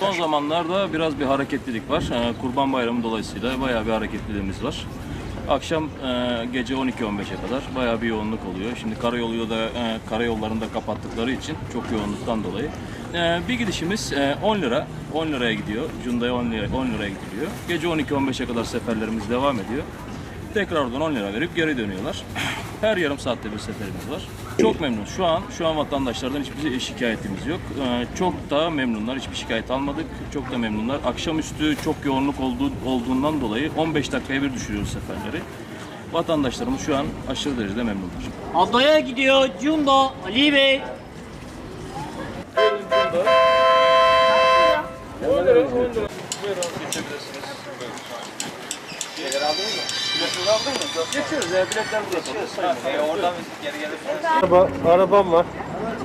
Son zamanlarda biraz bir hareketlilik var. Ee, Kurban Bayramı dolayısıyla bayağı bir hareketliliğimiz var. Akşam e, gece 12-15'e kadar bayağı bir yoğunluk oluyor. Şimdi karayolu da e, karayollarını da kapattıkları için çok yoğunluktan dolayı. E, bir gidişimiz e, 10 lira. 10 liraya gidiyor. Cunda'ya 10, lira, 10 liraya gidiliyor. Gece 12-15'e kadar seferlerimiz devam ediyor. Tekrar oradan 10 lira verip geri dönüyorlar. Her yarım saatte bir seferimiz var. Çok memnun. Şu an şu an vatandaşlardan hiçbir şikayetimiz yok. Ee, çok da memnunlar. Hiçbir şikayet almadık. Çok da memnunlar. Akşamüstü çok yoğunluk olduğu, olduğundan dolayı 15 dakikaya bir düşürüyoruz seferleri. Vatandaşlarımız şu an aşırı derecede memnunlar. Adaya gidiyor Cunda Ali Bey. Araba, arabam var.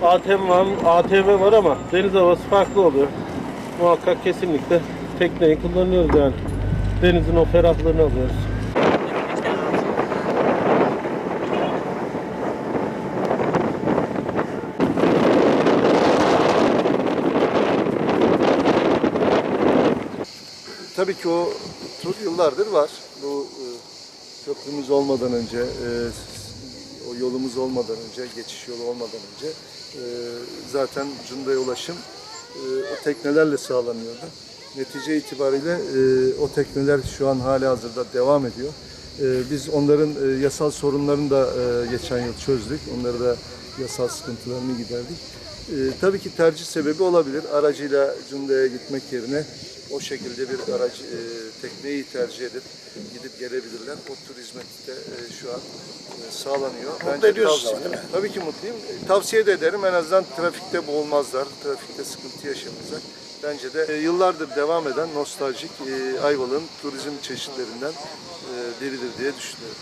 ATM var, ATV var ama deniz havası farklı oluyor. Muhakkak kesinlikle tekneyi kullanıyoruz yani. Denizin o ferahlığını alıyoruz. Tabii ki o tur yıllardır var. Bu e, köprümüz olmadan önce, e, o yolumuz olmadan önce, geçiş yolu olmadan önce e, zaten Cunda'ya ulaşım o teknelerle sağlanıyordu. Netice itibariyle o tekneler şu an hali hazırda devam ediyor. Biz onların yasal sorunlarını da geçen yıl çözdük. Onları da yasal sıkıntılarını giderdik. E, tabii ki tercih sebebi olabilir. Aracıyla Cunda'ya gitmek yerine o şekilde bir araç e, tekneyi tercih edip gidip gelebilirler. O tür hizmeti de e, şu an e, sağlanıyor. Mutlu ediyorsunuz değil mi? Tabii ki mutluyum. E, Tavsiye de ederim. En azından trafikte boğulmazlar. Trafikte sıkıntı yaşamazlar. Bence de e, yıllardır devam eden nostaljik e, Ayvalık'ın turizm çeşitlerinden e, biridir diye düşünüyorum.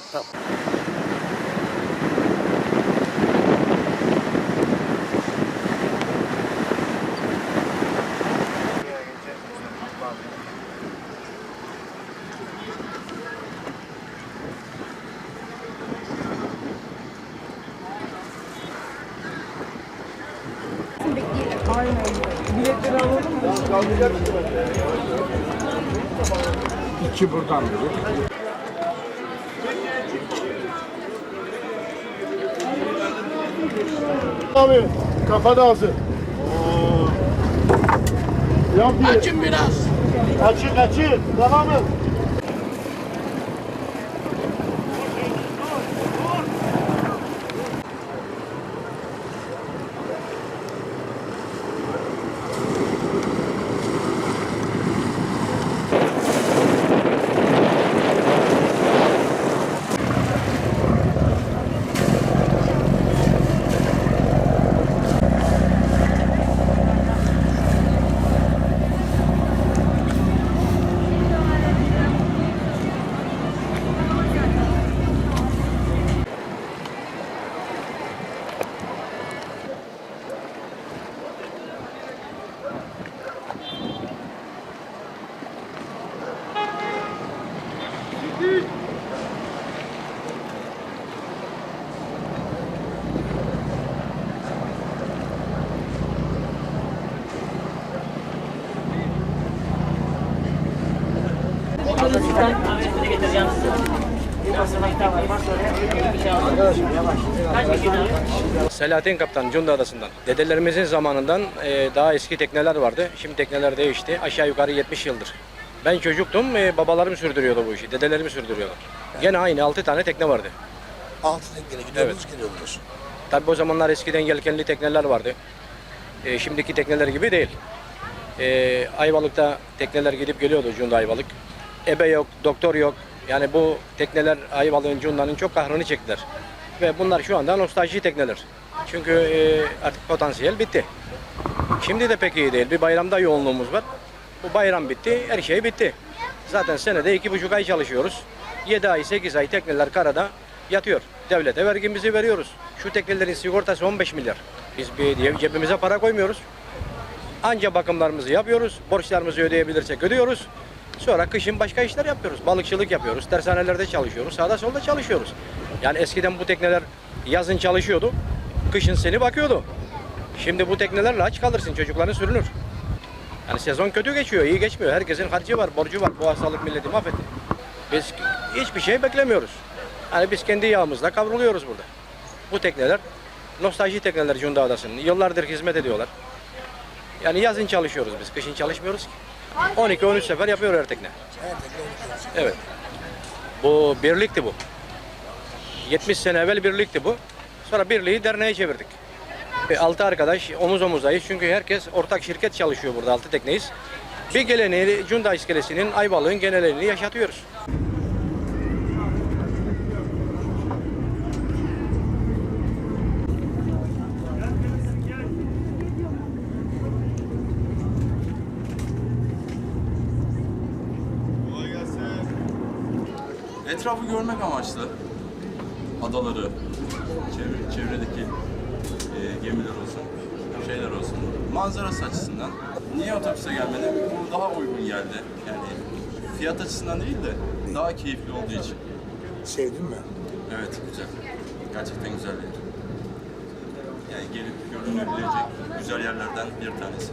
İki buradan biri. Abi kafa da hazır. Yap Açın biraz. Açık açık. Tamam Kişi abi? Selahattin Kaptan Cunda Adası'ndan. Dedelerimizin zamanından e, daha eski tekneler vardı. Şimdi tekneler değişti. Aşağı yukarı 70 yıldır. Ben çocuktum, e, babalarım sürdürüyordu bu işi. Dedelerimi sürdürüyordu. Gene aynı 6 tane tekne vardı. Altı tekne gidiyordunuz geliyordunuz. Tabii o zamanlar eskiden yelkenli tekneler vardı. E, şimdiki tekneler gibi değil. E, Ayvalık'ta tekneler gidip geliyordu Cunda Ayvalık. Ebe yok, doktor yok. Yani bu tekneler Ayvalık'ın, Cunda'nın çok kahrını çektiler. Ve bunlar şu anda nostalji tekneler. Çünkü e, artık potansiyel bitti. Şimdi de pek iyi değil. Bir bayramda yoğunluğumuz var. Bu bayram bitti, her şey bitti. Zaten senede iki buçuk ay çalışıyoruz. 7 ay, 8 ay tekneler karada yatıyor. Devlete vergimizi veriyoruz. Şu teknelerin sigortası 15 milyar. Biz bir cebimize para koymuyoruz. Anca bakımlarımızı yapıyoruz. Borçlarımızı ödeyebilirsek ödüyoruz. Sonra kışın başka işler yapıyoruz. Balıkçılık yapıyoruz. Tersanelerde çalışıyoruz. Sağda solda çalışıyoruz. Yani eskiden bu tekneler yazın çalışıyordu. Kışın seni bakıyordu. Şimdi bu teknelerle aç kalırsın. Çocukların sürünür. Yani sezon kötü geçiyor, iyi geçmiyor. Herkesin harcı var, borcu var. Bu hastalık milleti mahvetti. Biz hiçbir şey beklemiyoruz. Yani biz kendi yağımızla kavruluyoruz burada. Bu tekneler nostalji tekneler Cunda Adası'nın. Yıllardır hizmet ediyorlar. Yani yazın çalışıyoruz biz, kışın çalışmıyoruz ki. 12-13 sefer yapıyor her tekne. Evet. Bu birlikti bu. 70 sene evvel birlikti bu. Sonra birliği derneğe çevirdik. E, Altı arkadaş omuz omuzdayız çünkü herkes ortak şirket çalışıyor burada altı tekneyiz. Bir geleneği Cunda iskelesinin Ayvalık'ın genelini yaşatıyoruz. Etrafı görmek amaçlı. Adaları, çevre, çevredeki e, gemiler olsun, şeyler olsun. Manzarası açısından. Niye otobüse gelmedim? Bu daha uygun geldi. Yani fiyat açısından değil de daha keyifli olduğu için. Sevdin mi? Evet, güzel. Gerçekten güzel bir yer. Yani gelip görülebilecek güzel yerlerden bir tanesi.